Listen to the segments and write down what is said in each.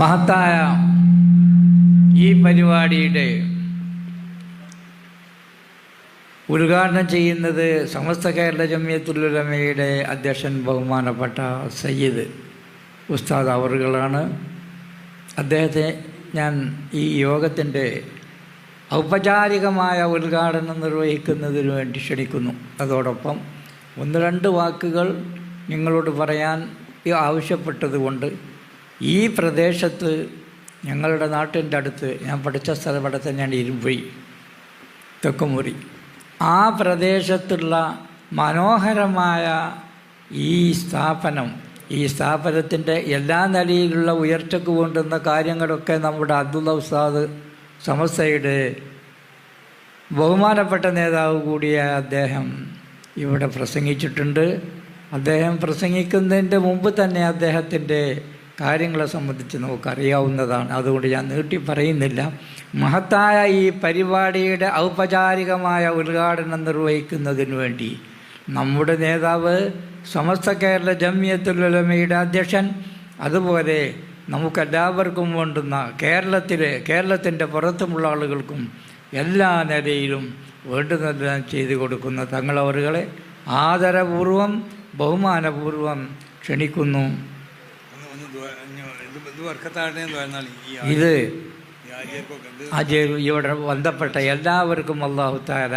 മഹത്തായ ഈ പരിപാടിയുടെ ഉദ്ഘാടനം ചെയ്യുന്നത് സമസ്ത കേരള ജമിയത്തുലുലമയുടെ അധ്യക്ഷൻ ബഹുമാനപ്പെട്ട സയ്യിദ് ഉസ്താദ് അവറുകളാണ് അദ്ദേഹത്തെ ഞാൻ ഈ യോഗത്തിന്റെ ഔപചാരികമായ ഉദ്ഘാടനം നിർവഹിക്കുന്നതിന് വേണ്ടി ക്ഷണിക്കുന്നു. അതോടൊപ്പം ഒന്ന് രണ്ട് വാക്കുകൾ നിങ്ങളോട് പറയാൻ ആവശ്യപ്പെട്ടതുകൊണ്ട് ഈ പ്രദേശത്ത് ഞങ്ങളുടെ നാട്ടിന്റെ അടുത്ത് ഞാൻ പഠിച്ച സ്ഥലം അവിടെ തന്നെയാണ് ഇരുമ്പുഴി തെക്കുമുറി. ആ പ്രദേശത്തുള്ള മനോഹരമായ ഈ സ്ഥാപനം ഈ സ്ഥാപനത്തിന്റെ എല്ലാ നിലയിലുള്ള ഉയർച്ചയ്ക്ക് കൊണ്ടുവന്ന കാര്യങ്ങളൊക്കെ നമ്മുടെ അബ്ദുള്ള ഉസ്താദ് സമസ്തയുടെ ബഹുമാനപ്പെട്ട നേതാവ് കൂടിയായ അദ്ദേഹം ഇവിടെ പ്രസംഗിച്ചിട്ടുണ്ട്. അദ്ദേഹം പ്രസംഗിക്കുന്നതിന്റെ മുമ്പ് തന്നെ അദ്ദേഹത്തിന്റെ കാര്യങ്ങളെ സംബന്ധിച്ച് നമുക്കറിയാവുന്നതാണ്. അതുകൊണ്ട് ഞാൻ നീട്ടി പറയുന്നില്ല. മഹത്തായ ഈ പരിപാടിയുടെ ഔപചാരികമായ ഉദ്ഘാടനം നിർവഹിക്കുന്നതിന് വേണ്ടി നമ്മുടെ നേതാവ് സമസ്ത കേരള ജമ്മിയത്തുലമയുടെ അധ്യക്ഷൻ അതുപോലെ നമുക്കെല്ലാവർക്കും വേണ്ടുന്ന കേരളത്തിലെ കേരളത്തിന്റെ പുറത്തുമുള്ള ആളുകൾക്കും എല്ലാ നിലയിലും വേണ്ടുന്നതെല്ലാം ചെയ്തു കൊടുക്കുന്ന തങ്ങളവറുകളെ ആദരപൂർവം ബഹുമാനപൂർവം ക്ഷണിക്കുന്നു. ഇത് അജയ് ഇവിടെ ബന്ധപ്പെട്ട എല്ലാവർക്കും അള്ളാഹു താര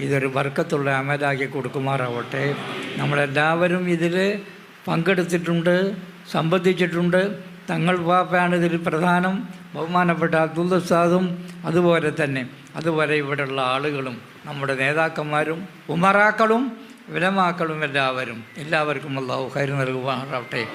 ഇതൊരു വർക്കത്തുള്ള അമലാക്കി കൊടുക്കുമാറാവട്ടെ. നമ്മളെല്ലാവരും ഇതിൽ പങ്കെടുത്തിട്ടുണ്ട് സംബന്ധിച്ചിട്ടുണ്ട്. തങ്ങൾ പാപ്പയാണ് ഇതിൽ പ്രധാനം. ബഹുമാനപ്പെട്ട അബ്ദുൽ ഉസ്താദും അതുപോലെ തന്നെ. അതുപോലെ ഇവിടെയുള്ള ആളുകളും നമ്മുടെ നേതാക്കന്മാരും ഉമറാക്കളും വിലമാക്കളും എല്ലാവരും. എല്ലാവർക്കും അള്ളാഹു കരു നൽകുമാറാവട്ടെ.